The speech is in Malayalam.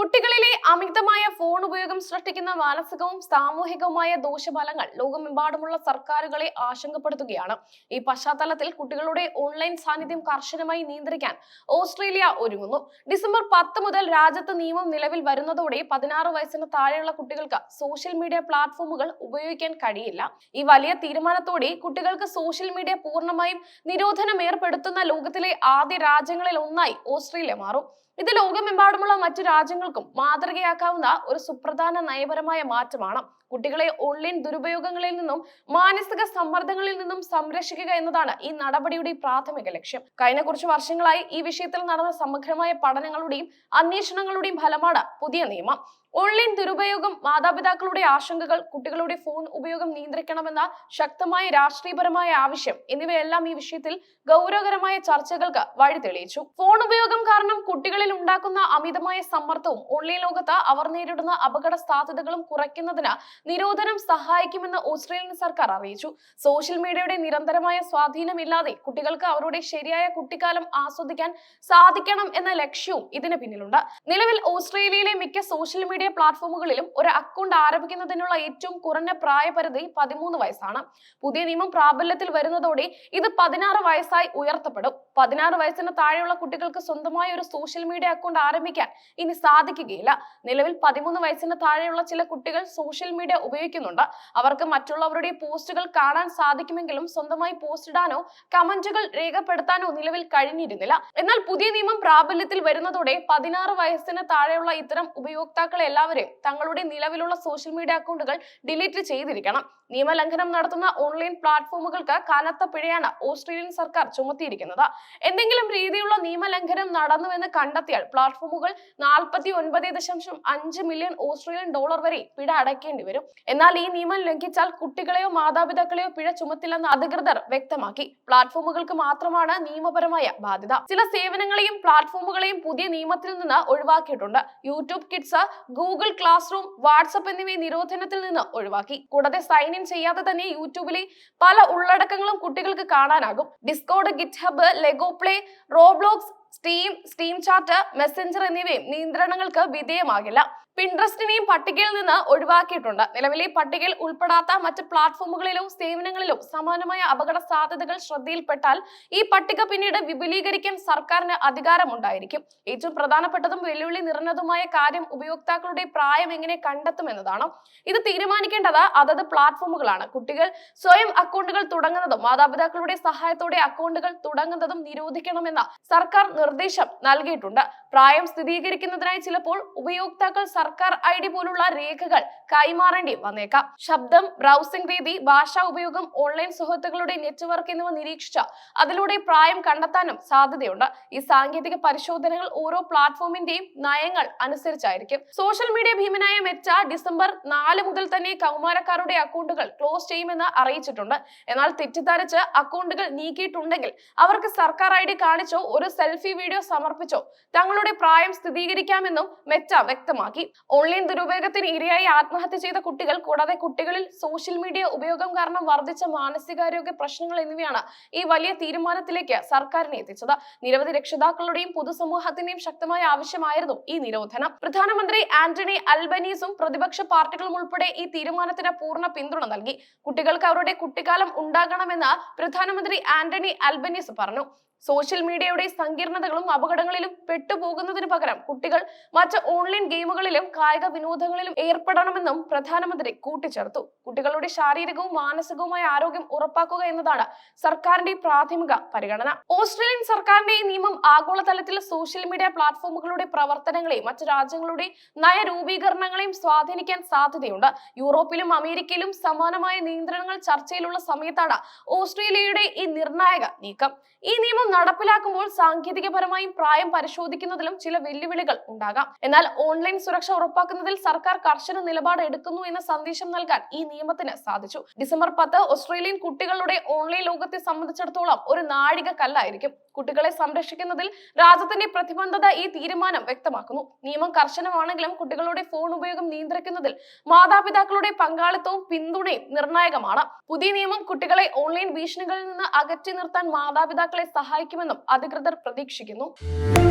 കുട്ടികളിലെ അമിതമായ ഫോൺ ഉപയോഗം സൃഷ്ടിക്കുന്ന മാനസികവും സാമൂഹികവുമായ ദോഷഫലങ്ങൾ ലോകമെമ്പാടുമുള്ള സർക്കാരുകളെ ആശങ്കപ്പെടുത്തുകയാണ്. ഈ പശ്ചാത്തലത്തിൽ കുട്ടികളുടെ ഓൺലൈൻ സാന്നിധ്യം കർശനമായി നിയന്ത്രിക്കാൻ ഓസ്ട്രേലിയ ഒരുങ്ങുന്നു. ഡിസംബർ പത്ത് മുതൽ രാജ്യത്ത് നിയമം നിലവിൽ വരുന്നതോടെ പതിനാറ് വയസ്സിന് താഴെയുള്ള കുട്ടികൾക്ക് സോഷ്യൽ മീഡിയ പ്ലാറ്റ്ഫോമുകൾ ഉപയോഗിക്കാൻ കഴിയില്ല. ഈ വലിയ തീരുമാനത്തോടെ കുട്ടികൾക്ക് സോഷ്യൽ മീഡിയ പൂർണമായും നിരോധനം ഏർപ്പെടുത്തുന്ന ലോകത്തിലെ ആദ്യ രാജ്യങ്ങളിൽ ഒന്നായി ഓസ്ട്രേലിയ മാറും. ഇത് ലോകമെമ്പാടുമുള്ള മറ്റു രാജ്യങ്ങൾക്കും മാതൃകയാക്കാവുന്ന ഒരു സുപ്രധാന നയപരമായ മാറ്റമാണ്. കുട്ടികളെ ഓൺലൈൻ ദുരുപയോഗങ്ങളിൽ നിന്നും മാനസിക സമ്മർദ്ദങ്ങളിൽ നിന്നും സംരക്ഷിക്കുക എന്നതാണ് ഈ നടപടിയുടെ പ്രാഥമിക ലക്ഷ്യം. കഴിഞ്ഞ കുറച്ച് വർഷങ്ങളായി ഈ വിഷയത്തിൽ നടന്ന സമഗ്രമായ പഠനങ്ങളുടെയും അന്വേഷണങ്ങളുടെയും ഫലമാണ് പുതിയ നിയമം. ഓൺലൈൻ ദുരുപയോഗം മാതാപിതാക്കളുടെ ആശങ്കകൾ കുട്ടികളുടെ ഫോൺ ഉപയോഗം നിയന്ത്രിക്കണമെന്ന ശക്തമായ രാഷ്ട്രീയപരമായ ആവശ്യം എന്നിവയെല്ലാം ഈ വിഷയത്തിൽ ഗൗരവകരമായ ചർച്ചകൾക്ക് വഴി തെളിയിച്ചു. ഫോൺ ഉപയോഗം കാരണം കുട്ടികളിൽ ഉണ്ടാക്കുന്ന അമിതമായ സമ്മർദ്ദവും ഓൺലൈൻ ലോകത്ത് അവർ നേരിടുന്ന അപകട സാധ്യതകളും കുറയ്ക്കുന്നതിന് നിരോധനം സഹായിക്കുമെന്ന് ഓസ്ട്രേലിയൻ സർക്കാർ അറിയിച്ചു. സോഷ്യൽ മീഡിയയുടെ നിരന്തരമായ സ്വാധീനമില്ലാതെ കുട്ടികൾക്ക് അവരുടെ ശരിയായ കുട്ടിക്കാലം ആസ്വദിക്കാൻ സാധിക്കണം എന്ന ലക്ഷ്യവും ഇതിന് പിന്നിലുണ്ട്. നിലവിൽ ഓസ്ട്രേലിയയിലെ മിക്ക സോഷ്യൽ മീഡിയ പ്ലാറ്റ്ഫോമുകളിലും ഒരു അക്കൗണ്ട് ആരംഭിക്കുന്നതിനുള്ള ഏറ്റവും കുറഞ്ഞ പ്രായപരിധി പതിമൂന്ന് വയസ്സാണ്. പുതിയ നിയമം പ്രാബല്യത്തിൽ വരുന്നതോടെ ഇത് പതിനാറ് വയസ്സായി ഉയർത്തപ്പെടും. പതിനാറ് വയസ്സിന് താഴെയുള്ള കുട്ടികൾക്ക് സ്വന്തമായ ഒരു സോഷ്യൽ മീഡിയ അക്കൗണ്ട് ആരംഭിക്കാൻ ഇനി സാധിക്കുകയില്ല. നിലവിൽ പതിമൂന്ന് വയസ്സിന് താഴെയുള്ള ചില കുട്ടികൾ സോഷ്യൽ മീഡിയ ഉപയോഗിക്കുന്നുണ്ട്. അവർക്ക് മറ്റുള്ളവരുടെ പോസ്റ്റുകൾ കാണാൻ സാധിക്കുമെങ്കിലും സ്വന്തമായി പോസ്റ്റ് ഇടാനോ കമന്റുകൾ രേഖപ്പെടുത്താനോ നിലവിൽ കഴിഞ്ഞിരുന്നില്ല. എന്നാൽ പുതിയ നിയമം പ്രാബല്യത്തിൽ വരുന്നതോടെ പതിനാറ് വയസ്സിന് താഴെയുള്ള ഇത്തരം ഉപയോക്താക്കളെ എല്ലാവരെയും തങ്ങളുടെ നിലവിലുള്ള സോഷ്യൽ മീഡിയ അക്കൗണ്ടുകൾ ഡിലീറ്റ് ചെയ്തിരിക്കണം. നിയമലംഘനം നടത്തുന്ന ഓൺലൈൻ പ്ലാറ്റ്ഫോമുകൾക്ക് കനത്ത പിഴയാണ് ഓസ്ട്രേലിയൻ സർക്കാർ ചുമത്തിയിരിക്കുന്നത്. എന്തെങ്കിലും രീതിയിലുള്ള നിയമലംഘനം നടന്നുവെന്ന് കണ്ടെത്തിയാൽ പ്ലാറ്റ്ഫോമുകൾ നാൽപ്പത്തി ഒൻപത് ദശാംശം അഞ്ച് മില്യൺ ഓസ്ട്രേലിയൻ ഡോളർ വരെ പിഴ അടയ്ക്കേണ്ടി വരും. എന്നാൽ ഈ നിയമം ലംഘിച്ചാൽ കുട്ടികളെയോ മാതാപിതാക്കളെയോ പിഴ ചുമത്തില്ലെന്ന് അധികൃതർ വ്യക്തമാക്കി. പ്ലാറ്റ്ഫോമുകൾക്ക് മാത്രമാണ് നിയമപരമായ ബാധ്യത. ചില സേവനങ്ങളെയും പ്ലാറ്റ്ഫോമുകളെയും പുതിയ നിയമത്തിൽ നിന്ന് ഒഴിവാക്കിയിട്ടുണ്ട്. YouTube Kids Google Classroom WhatsApp എന്നിവയെ നിരോധനത്തിൽ നിന്ന് ഒഴിവാക്കി. കൂടാതെ സൈൻ ഇൻ ചെയ്യാതെ തന്നെ യൂട്യൂബിലെ പല ഉള്ളടക്കങ്ങളും കുട്ടികൾക്ക് കാണാനാകും. Discord GitHub Lego Play Roblox Steam Steam Chat Messenger എന്നിവയും നിയന്ത്രണങ്ങൾക്ക് വിധേയമാകില്ല. പിൻട്രസ്റ്റിനെയും പട്ടികയിൽ നിന്ന് ഒഴിവാക്കിയിട്ടുണ്ട്. നിലവിലെ പട്ടികയിൽ ഉൾപ്പെടാത്ത മറ്റ് പ്ലാറ്റ്ഫോമുകളിലോ സേവനങ്ങളിലോ സമാനമായ അപകട സാധ്യതകൾ ശ്രദ്ധയിൽപ്പെട്ടാൽ ഈ പട്ടിക പിന്നീട് വിപുലീകരിക്കാൻ സർക്കാരിന് അധികാരമുണ്ടായിരിക്കും. ഏറ്റവും പ്രധാനപ്പെട്ടതും വെല്ലുവിളി നിറഞ്ഞതുമായ കാര്യം ഉപയോക്താക്കളുടെ പ്രായം എങ്ങനെ കണ്ടെത്തുമെന്നതാണ് ഇത് തീരുമാനിക്കേണ്ടത് അതത് പ്ലാറ്റ്ഫോമുകളാണ് കുട്ടികൾ സ്വയം അക്കൗണ്ടുകൾ തുടങ്ങുന്നതും മാതാപിതാക്കളുടെ സഹായത്തോടെ അക്കൗണ്ടുകൾ തുടങ്ങുന്നതും നിരോധിക്കണമെന്ന സർക്കാർ നിർദ്ദേശം നൽകിയിട്ടുണ്ട്. പ്രായം സ്ഥിരീകരിക്കുന്നതിനായി ചിലപ്പോൾ ഉപയോക്താക്കൾ സർക്കാർ ഐ ഡി പോലുള്ള രേഖകൾ കൈമാറേണ്ടി വന്നേക്കാം. ശബ്ദം ബ്രൗസിംഗ് രീതി ഭാഷാ ഉപയോഗം ഓൺലൈൻ സുഹൃത്തുക്കളുടെ നെറ്റ്വർക്ക് എന്നിവ നിരീക്ഷിച്ച അതിലൂടെ പ്രായം കണ്ടെത്താനും സാധ്യതയുണ്ട്. ഈ സാങ്കേതിക പരിശോധനകൾ ഓരോ പ്ലാറ്റ്ഫോമിന്റെയും നയങ്ങൾ അനുസരിച്ചായിരിക്കും. സോഷ്യൽ മീഡിയ ഭീമനായ മെറ്റ ഡിസംബർ നാല് മുതൽ തന്നെ കൗമാരക്കാരുടെ അക്കൗണ്ടുകൾ ക്ലോസ് ചെയ്യുമെന്ന് അറിയിച്ചിട്ടുണ്ട്. എന്നാൽ തെറ്റിദ്ധരിച്ച് അക്കൗണ്ടുകൾ നീക്കിയിട്ടുണ്ടെങ്കിൽ അവർക്ക് സർക്കാർ ഐ ഡി കാണിച്ചോ ഒരു സെൽഫി വീഡിയോ സമർപ്പിച്ചോ? തങ്ങളുടെ പ്രായം സ്ഥിരീകരിക്കാമെന്നും മെറ്റ വ്യക്തമാക്കി. ഓൺലൈൻ ദുരുപയോഗത്തിന് ഇരയായി ആത്മഹത്യ ചെയ്ത കുട്ടികൾ കൂടാതെ കുട്ടികളിൽ സോഷ്യൽ മീഡിയ ഉപയോഗം കാരണം വർദ്ധിച്ച മാനസികാരോഗ്യ പ്രശ്നങ്ങൾ എന്നിവയാണ് ഈ വലിയ തീരുമാനത്തിലേക്ക് സർക്കാരിനെ എത്തിച്ചത്. നിരവധി രക്ഷിതാക്കളുടെയും പൊതുസമൂഹത്തിന്റെയും ശക്തമായ ആവശ്യമായിരുന്നു ഈ നിരോധനം. പ്രധാനമന്ത്രി ആന്റണി അൽബനീസും പ്രതിപക്ഷ പാർട്ടികളും ഉൾപ്പെടെ ഈ തീരുമാനത്തിന് പൂർണ പിന്തുണ നൽകി. കുട്ടികൾക്ക് അവരുടെ കുട്ടിക്കാലം ഉണ്ടാകണമെന്ന് പ്രധാനമന്ത്രി ആന്റണി അൽബനീസ് പറഞ്ഞു. സോഷ്യൽ മീഡിയയുടെ സങ്കീർണതകളും അപകടങ്ങളിലും പെട്ടുപോകുന്നതിന് പകരം കുട്ടികൾ മറ്റ് ഓൺലൈൻ ഗെയിമുകളിലും കായിക വിനോദങ്ങളിലും ഏർപ്പെടണമെന്നും പ്രധാനമന്ത്രി കൂട്ടിച്ചേർത്തു. കുട്ടികളുടെ ശാരീരികവും മാനസികവുമായ ആരോഗ്യം ഉറപ്പാക്കുക എന്നതാണ് സർക്കാരിന്റെ പ്രാഥമിക പരിഗണന. ഓസ്ട്രേലിയൻ സർക്കാരിന്റെ ഈ നിയമം ആഗോളതലത്തിൽ സോഷ്യൽ മീഡിയ പ്ലാറ്റ്ഫോമുകളുടെ പ്രവർത്തനങ്ങളെയും മറ്റ് രാജ്യങ്ങളുടെ നയരൂപീകരണങ്ങളെയും സ്വാധീനിക്കാൻ സാധ്യതയുണ്ട്. യൂറോപ്പിലും അമേരിക്കയിലും സമാനമായ നിയന്ത്രണങ്ങൾ ചർച്ചയിലുള്ള സമയത്താണ് ഓസ്ട്രേലിയയുടെ ഈ നിർണായക നീക്കം. ഈ നിയമം നടപ്പിലാക്കുമ്പോൾ സാങ്കേതികപരമായും പ്രായം പരിശോധിക്കുന്നതിലും ചില വെല്ലുവിളികൾ ഉണ്ടാകാം. എന്നാൽ ഓൺലൈൻ സുരക്ഷ ഉറപ്പാക്കുന്നതിൽ സർക്കാർ കർശന നിലപാട് എടുക്കുന്നു എന്ന സന്ദേശം നൽകാൻ ഈ നിയമത്തിന് സാധിച്ചു. ഡിസംബർ പത്ത് ഓസ്ട്രേലിയൻ കുട്ടികളുടെ ഓൺലൈൻ ലോകത്തെ സംബന്ധിച്ചിടത്തോളം ഒരു നാഴിക കല്ലായിരിക്കും കുട്ടികളെ സംരക്ഷിക്കുന്നതിൽ രാജ്യത്തിന്റെ പ്രതിബദ്ധത ഈ തീരുമാനം വ്യക്തമാക്കുന്നു. നിയമം കർശനമാണെങ്കിലും കുട്ടികളുടെ ഫോൺ ഉപയോഗം നിയന്ത്രിക്കുന്നതിൽ മാതാപിതാക്കളുടെ പങ്കാളിത്തവും പിന്തുണയും നിർണായകമാണ്. പുതിയ നിയമം കുട്ടികളെ ഓൺലൈൻ ഭീഷണികളിൽ നിന്ന് അകറ്റി നിർത്താൻ മാതാപിതാക്കളെ സഹായിക്കുമെന്നും അധികൃതർ പ്രതീക്ഷിക്കുന്നു